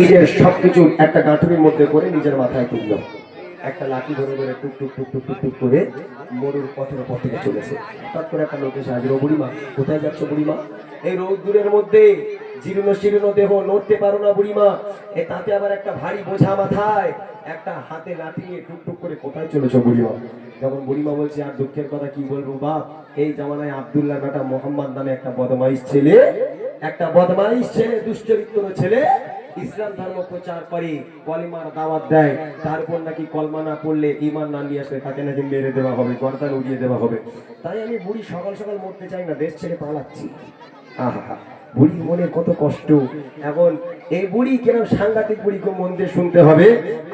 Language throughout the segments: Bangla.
নিজের সবকিছু একটা গাঁঠুরির মধ্যে করে নিজের মাথায় তুললো। একটা লাঠি ধরে ধরে টুক টুক টুক টুক টুক করে মরুর পথের পথ থেকে চলেছে। হঠাৎ করে একটা লোক এসে হাজির বুড়িমা, কোথায় যাচ্ছ বুড়িমা? এই রৌদ্রের মধ্যে, জীর্ণ শীর্ণ দেহ নড়তে পারো না বুড়িমা। এ তাতে আবার একটা ভারী বোঝা মাথায়, একটা হাতে লাঠি নিয়ে টুক টুক করে কোথায় চলেছ বুড়িমা? যখন বুড়িমা বলছে, আর দুঃখের কথা কি বলব বাপ এই জামানায় আবদুল্লাহ বেটা মোহাম্মদ নামে একটা বদমাইশ ছেলে, একটা বদমাইশ ছেলে দুশ্চরিত্র ছেলে ইসলাম ধর্ম প্রচার করে, কলিমার দাওয়াত দেয়। তারপর নাকি কলমা না পড়লে ইমান না নিয়ে আসলে তাকে নাকি মেরে দেওয়া হবে, গর্দান উড়িয়ে দেওয়া হবে। তাই আমি বুড়ি সকাল সকাল মরতে চাই না, দেশ ছেড়ে পালাচ্ছি। আহা বুড়ির মনে কত কষ্ট। এখন এই বুড়ি কেন সাংঘাতিক বুড়িকে মন দিয়ে শুনতে হবে?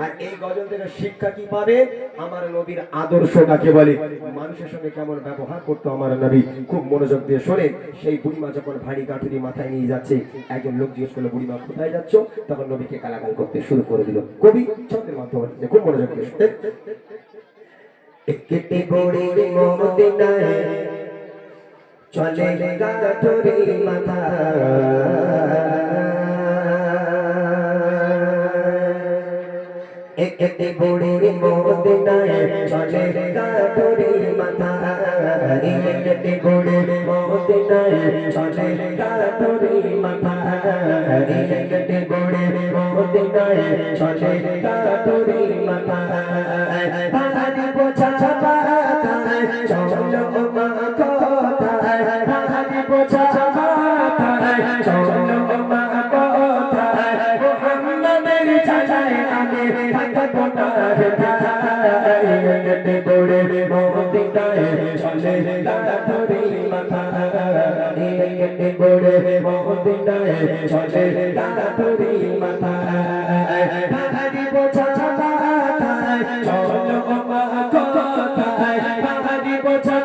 আর এই গজল থেকে শিক্ষা কি পাবে? আমার নবীর আদর্শ কাকে বলে? মানুষের সঙ্গে কেমন ব্যবহার করতো আমার নবী? খুব মনোযোগ দিয়ে শোনে। সেই বুড়িমা যখন ভারী কাঠুরি মাথায় নিয়ে যাচ্ছে, একজন লোক জিজ্ঞেস করল, বুড়িমা, কোথায় যাচ্ছ? তখন নবীকে গালাগাল করতে শুরু করে দিল। কবি ছন্দের মাধ্যমে খুব মনোযোগ দিয়ে মদিনায় চলে গাঠরি মাথা। একটি বুড়ির মদিনায় চলে গাঠরি মাথা। একটি বুড়ির মদিনায় চলে গাঠরি মাথা। একটি বুড়ির মদিনায় চলে গাঠরি মাথা। গাধরি মাথা একতে বড়ে মদিনায় চলে গাধরি মাথা পাহাড়ি বোঝা চলো মা কোথায় পাহাড়ি বোঝা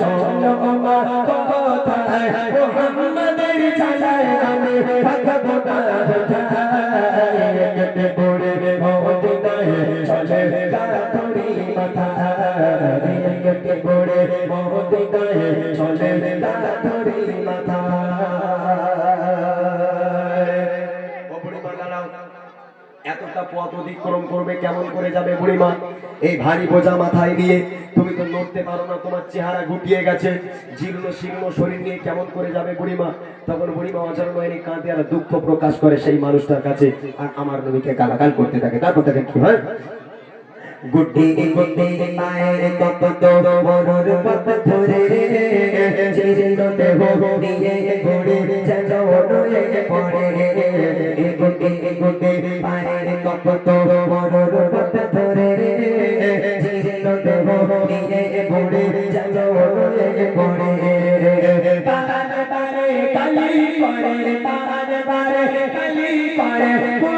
চলো মা কোথায় মোহাম্মদের চাচায় আমি থাকব না হেদায়তে বড়ে মদিনায় চলে গাধরি মাথা একতে বড়ে মদিনায় চলে মাথায়। তুমি তো পারো না, তোমার চেহারা গেছে। জীর্ণ শরীর নিয়ে কেমন করে যাবে তখন কাঁদে দুঃখ প্রকাশ করে সেই মানুষটার কাছে আর আমার নবীকে গালাগাল করতে থাকে। তারপর তাকে কি হয়? গুড্ডি গুড্ডি মায়ের কত তো মরুর পথ ধরে জীর্ণ দেহ নিয়ে ঘুরে যেন নয়ে পড়ে গুড্ডি গুড্ডি মায়ের কত তো মরুর পথ ধরে জীর্ণ দেহ নিয়ে ঘুরে যেন নয়ে পড়ে পাহাড় পারে কালি পড়ে পাহাড় পারে কালি পড়ে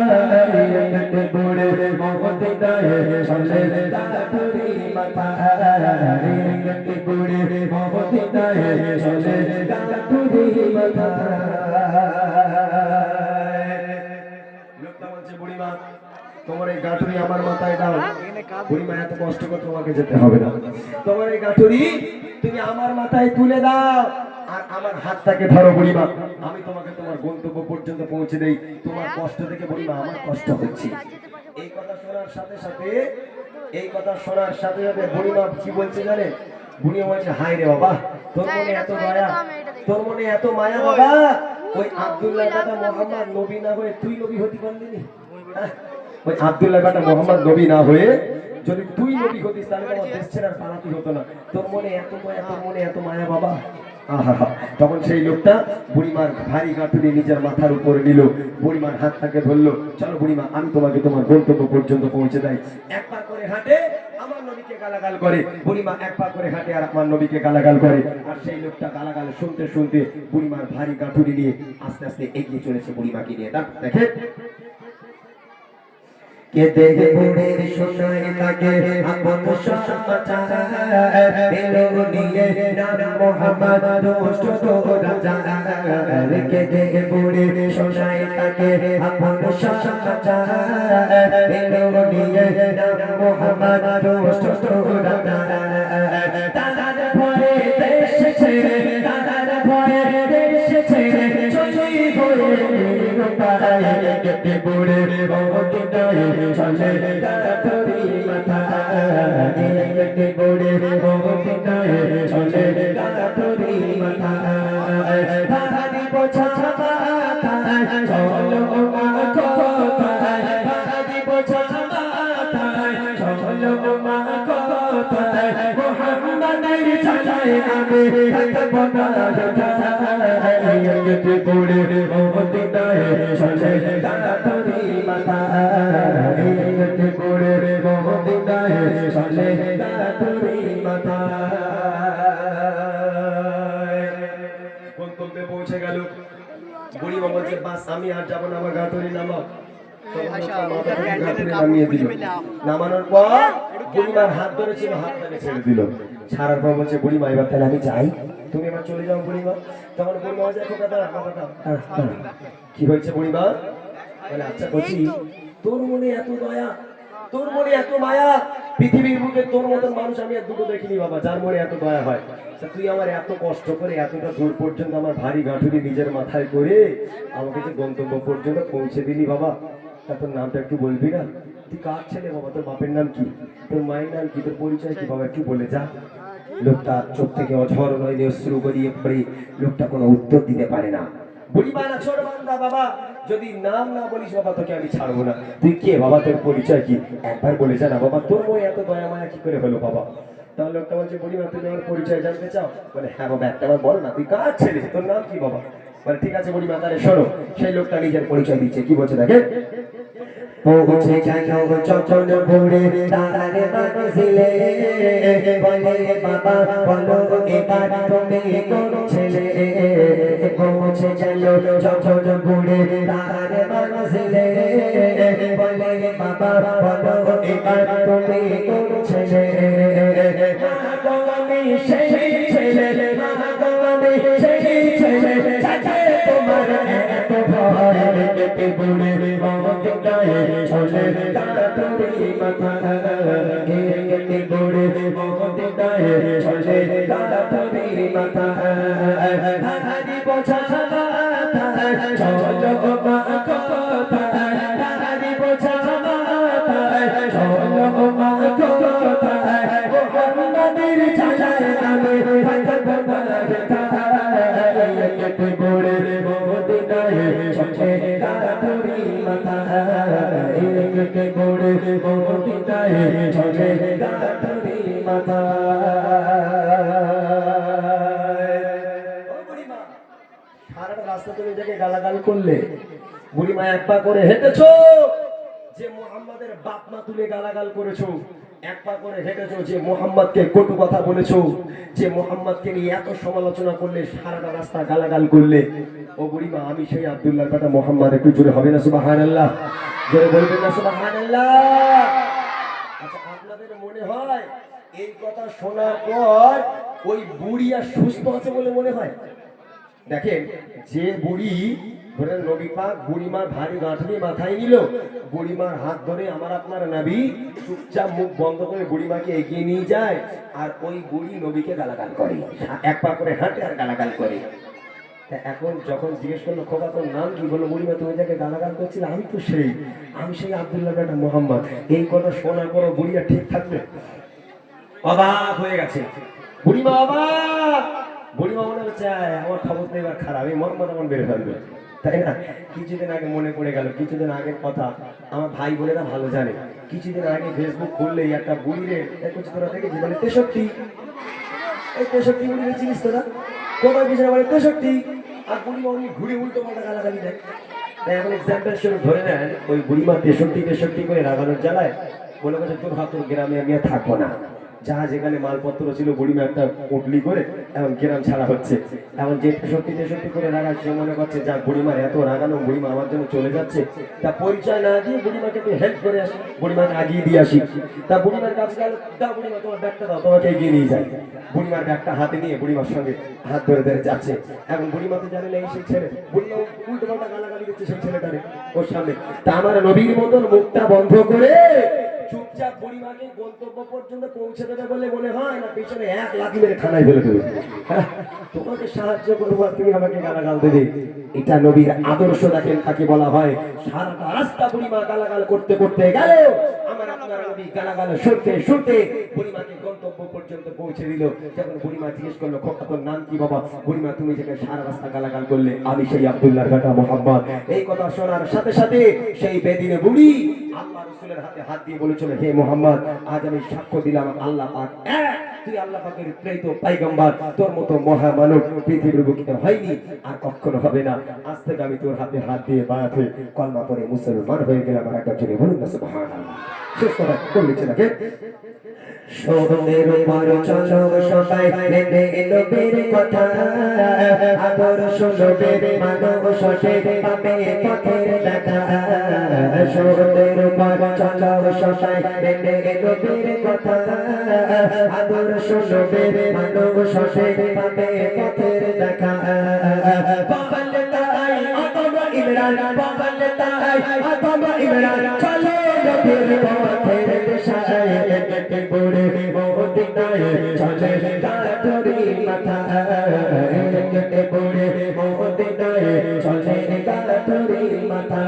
কেটে পড়ে মদিনায় চলে গাঠরি মাথা মাথা পাহাড়ি বোঝা মাথায় চলো গাঠরি মাথা লোকটা বলছে বুড়িমা তোমার এই গাঠুরি আমার মাথায় দাও বুড়িমা এত কষ্ট করে তোমাকে যেতে হবে না তোমার এই গাঠুরি তুমি আমার মাথায় তুলে দাও। আমার হাতটাকে ধরো বুড়িমা। আমি তোমাকে তোমার গন্তব্য পর্যন্ত পৌঁছে দেই। তোমার কষ্ট থেকে বুড়িমা আমার কষ্ট হচ্ছে। এই কথা শোনার সাথে সাথে এই কথা শোনার সাথে সাথে বুড়িমা কি বলছে জানে বুড়িমা বলছে হাই রে বাবা তোর মনে এত দয়া তোর মনে এত মায়া বাবা? ওই আব্দুল্লাহ দাদা মোহাম্মদ নবী না হয়ে তুই নবী হতে পারলি হ্যাঁ? ওই আব্দুল্লাহ বেটা মোহাম্মদ নবী না হয়ে যদি তুই নবী হতিস তাহলে তোমার দেশ ছেড়ে আর পালাতে হতো না। তোর মনে এত মায়া তোর মনে এত মায়া বাবা? তখন সেই লোকটা বুড়িমার ভারী গাঁটুনি নিজের মাথার উপরে নিল। বুড়িমার হাতটাকে ধরলো, চলো বুড়িমা, আমি তোমাকে তোমার গন্তব্য পর্যন্ত পৌঁছে দেয়। এক পা করে হাঁটে আমার নবীকে গালাগাল করে। বুড়িমা এক পা করে হাঁটে আর আমার নবীকে গালাগাল করে। আর সেই লোকটা গালাগাল শুনতে শুনতে বুড়িমার ভারী গাঁটুনি নিয়ে আস্তে আস্তে এগিয়ে চলেছে বুড়িমাকে নিয়ে। দেখে কে দেহে বুড়ির তাকে আপন সমাচার। নিয়ে নাম মোহাম্মদ, দুষ্ট রাজা। কে দেহে বুড়ির তাকে আপন সমাচার। নিয়ে নাম মোহাম্মদ, দুষ্ট রাজা। তার ভয়ে দেশ ছেড়ে তার ভয়ে দেশ ছেড়ে চলি ভয়ে পাড়ায় কেটে বুড়ে বহুত গায়ে চলে তাড়াতাড়ি মাথা কেটে বুড়ে বহুত গায়ে চলে তাড়াতাড়ি মাথা ভারী বোঝা মাথা চলো মা কোথায় ভারী বোঝা মাথা চলো মা মোহাম্মদের চালায় আমি থাকব না মাথা মাথা গন্তব্যে পৌঁছে গেল। বুড়ি মা বলছে বাস আমি আর যাব না আমার গাতরি নামাও নামিয়ে দিল। নামানোর পর বুড়িমার হাত ধরেছিল হাত ধরে ছেড়ে দিল। ছাড়ার পর বলছে বুড়িমা এবার তাহলে আমি যাই। তুমি এবার চলে যাও বুড়িমা। তখন বুড়িমা। কি হয়েছে বুড়িমা? বলে আচ্ছা বলছি তোর মনে এত দয়া তোর মনে এত মায়া? পৃথিবীর বুকে তোর মতন মানুষ আমি আর দুটো দেখিনি বাবা যার মনে এত দয়া হয়। তুই আমার এত কষ্ট করে এতটা দূর পর্যন্ত আমার ভারী গাঁঠুরি নিজের মাথায় করে আমাকে যে গন্তব্য পর্যন্ত পৌঁছে দিলি বাবা তা তোর নামটা একটু বলবি না? তুই কার ছেলে বাবা? তোর বাপের নাম কি? তোর মায়ের নাম কি? তোর পরিচয় কি বাবা? একটু বলে যা। লোকটা চোখ থেকে অঝর নইলে অশ্রু গড়িয়ে পড়ে লোকটা কোনো উত্তর দিতে পারে না। বুড়িমা না ছোট বান্দা, বাবা, যদি নাম না বলিস, বাবা, তোকে আমি ছাড়বো না। তুই কে, বাবা, তোর পরিচয় কি? একবার বলে যা না, বাবা, তোর মনে এত দয়া মায়া কি করে হলো, বাবা? তাহলে লোকটা বলছে বুড়িমা তুমি আমার পরিচয় জানতে চাও? বলে হ্যাঁ বাবা, একটা বার বল না, তুই কার ছেলে? তোর নাম কি, বাবা? বলে, ঠিক আছে বুড়িমা তাহলে শোনো, সেই লোকটা নিজের পরিচয় দিচ্ছে, কি বলছে দেখে পৌঁছে গেল যখন ভোরে? তারার মানসিলে বলে বাবা, বলো এবার তুমি কোন ছেলে? পৌঁছে গেল যখন ভোরে? তারার মানসিলে বলে বাবা, বলো এবার তুমি কোন ছেলে? সেই ছেলে সেই ছেলে। তোমার এত ভয় কেটে বুড়ে মত চলে তাড়াতাড়ি মাথা কেটে বুড়ে মত গায়ে চলে তাড়াতাড়ি মাথা হারি বোঝা মাথা চলো মা কোথায় কেটে মত গায়ে চলে তাড়াতাড়ি মাথা কেটে মত গায়ে চলে তাড়াতাড়ি মাথা তুমি যাকে গালাগাল করলে, বুড়িমা এক পা করে হেঁটেছো? যে মোহাম্মদের বাপ মা তুলে গালাগাল করেছ। এক পা করে হেঁটেছো যে মোহাম্মদকে কটু কথা বলেছ, যে মোহাম্মদকে নিয়ে এত সমালোচনা করলে, সারাটা রাস্তা গালাগাল করলে। ও বুড়িমা, আমি সেই আব্দুল্লাহ বেটা মোহাম্মদ একটু জোরে হবে না সুবাহান আল্লাহ জোরে বলবেন না সুবাহান আচ্ছা আপনাদের মনে হয় এই কথা শোনার পর ওই বুড়ি আর সুস্থ আছে বলে মনে হয়? দেখেন, যে বুড়ি ধরেন নবী পাক বুড়িমার ভারী গাঁঠনি মাথায় নিল। বুড়িমার হাত ধরে আমার আপনার নাবি চুপচাপ মুখ বন্ধ করে বুড়িমাকে এগিয়ে নিয়ে যায় আর ওই বুড়ি নবীকে গালাগাল করে। এক পা করে হাঁটে আর গালাগাল করে। এখন যখন জিজ্ঞেস করল খোকা তোর নাম কি? বলল বুড়িমা তুমি যাকে গালাগাল করছিলে আমি তো সেই আমি সেই আব্দুল্লাহ বেটা মোহাম্মদ। এই কথা শোনার পর বুড়িয়া ঠিক থাকবে। অবাক হয়ে গেছে। বুড়িমা অবাক! বুড়িমা মনে হচ্ছে "আয়, আমার খবর তো এবার খারাপ এই মর্ম তেমন বেড়ে ফেলবে। তাই না? কিছুদিন আগে মনে পড়ে গেল, কিছুদিন আগের কথা। আমার ভাই বোনেরা ভালো জানে। কিছুদিন আগে ফেসবুক খুললেই একটা বুড়িরে দেখছি তোরা দেখেছি মানে তেষট্টি। এই তেষট্টি বুড়িরে চিনিস তোরা? কোথায় পিছনে বলে, তেষট্টি। আর বুড়িমা অমনি ঘুরে উল্টো পাল্টা গালাগালি দেয়। তাই এখন এক্সাম্পল শুরু ধরে নেন, ওই বুড়িমা তেষট্টি তেষট্টি করে রাগানোর জ্বালায় বলে করছে তোর হাত গ্রামে আমি আর থাকব না। যা যেখানে মালপত্র ছিল, বুড়িমা একটা উটলি করে এখন গ্রাম ছাড়া হচ্ছে। এখন যে তেষট্টি তেষট্টি করে রাখা সে মনে করছে, যা বুড়িমার এত রাগানো, বুড়িমা আমার জন্য চলে যাচ্ছে। তা পরিচয় না দিয়ে বুড়িমাকে একটু হেল্প করে আসি, বুড়িমাকে আগিয়ে দিয়ে আসি। তা বুড়িমার কাছে গেল, দাও বুড়িমা, তোমার ব্যাগটা দাও, তোমাকে এগিয়ে নিয়ে যায় বুড়িমার ব্যাগটা হাতে নিয়ে বুড়িমার সঙ্গে হাত ধরে ধরে যাচ্ছে। এখন বুড়িমা তো জানে না, এই সেই ছেলে। বুড়িমা উল্টো পাল্টা গালাগালি দিচ্ছে সেই ছেলেটারে ওর সামনে। তা আমার নবীর মতন মুখটা বন্ধ করে চুপচাপ বুড়িমাকে গন্তব্য পর্যন্ত পৌঁছে দেবে বলে মনে হয়? না পিছনে এক লাঠি মেরে খানায় ফেলে দেবে? হ্যাঁ, তোমাকে সাহায্য করব আর তুমি আমাকে গালাগাল দেবে। এটা নবীর আদর্শ দেখেন তাকে বলা হয়। সারাটা রাস্তা বুড়িমা গালাগাল করতে করতে গেল। আমার আপনার নবী গালাগাল শুনতে শুনতে গন্তব্য পর্যন্ত পৌঁছে দিল। যখন জিজ্ঞেস করল খোকা নাম কি বাবা? বুড়িমা তুমি যেখানে সারা রাস্তা গালাগাল করলে আমি সেই আব্দুল্লাহর বেটা মোহাম্মদ। এই কথা শোনার সাথে সাথে সেই বেদিনে বুড়ি আল্লাহ রসুলের হাতে হাত দিয়ে বলেছিল, হে মোহাম্মদ, আজ আমি সাক্ষ্য দিলাম আল্লাহ পাক তুই আল্লাহ পাকের প্রেরিত পাইগম্বর তোর মতো মহামানব পৃথিবীর বুকে হয়নি আর কখনো হবে না। আজ থেকে আমি তোর হাতে হাত দিয়ে বায়াত হয়ে কলমা পরে মুসলমান হয়ে গেলাম আর একটা জোরে বলুন না, সুবহানাল্লাহ। শেষ কথা বলছে নাকি সোহমের উপর চলো সবাই নেমে এলো বের কথা আদর্শ লোবে মানব সঠে পাবে পথের দেখা সোহমের উপর চলো সবাই নেমে এলো বের কথা আদর্শ লোবে মানব সঠে পাবে পথের দেখা বাবল তাই অথবা ইমরান বাবল তাই অথবা ইমরান নবীর পথের দিশায় কেটে পড়ে মদিনায় চলে গাতরি মাথা কেটে পড়ে মদিনায় চলে গাতরি মাথা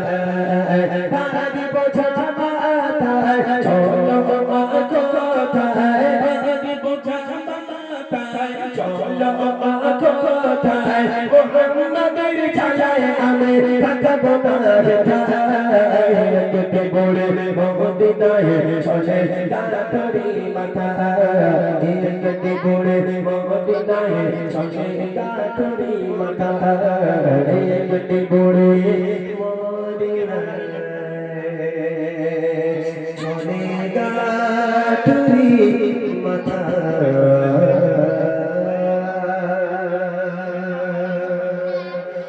বাড়ি বোঝা মাথায় চলো মা কোথায় বাড়ি বোঝা মাথায় চলো মা কোথায় মোহাম্মদের চালায় আমি থাকব না কেটে পড়ে মদিনায় চলে গাতরি মাথা কেটে পড়ে মদিনায় চলে গাতরি মাথা কেটে পড়ে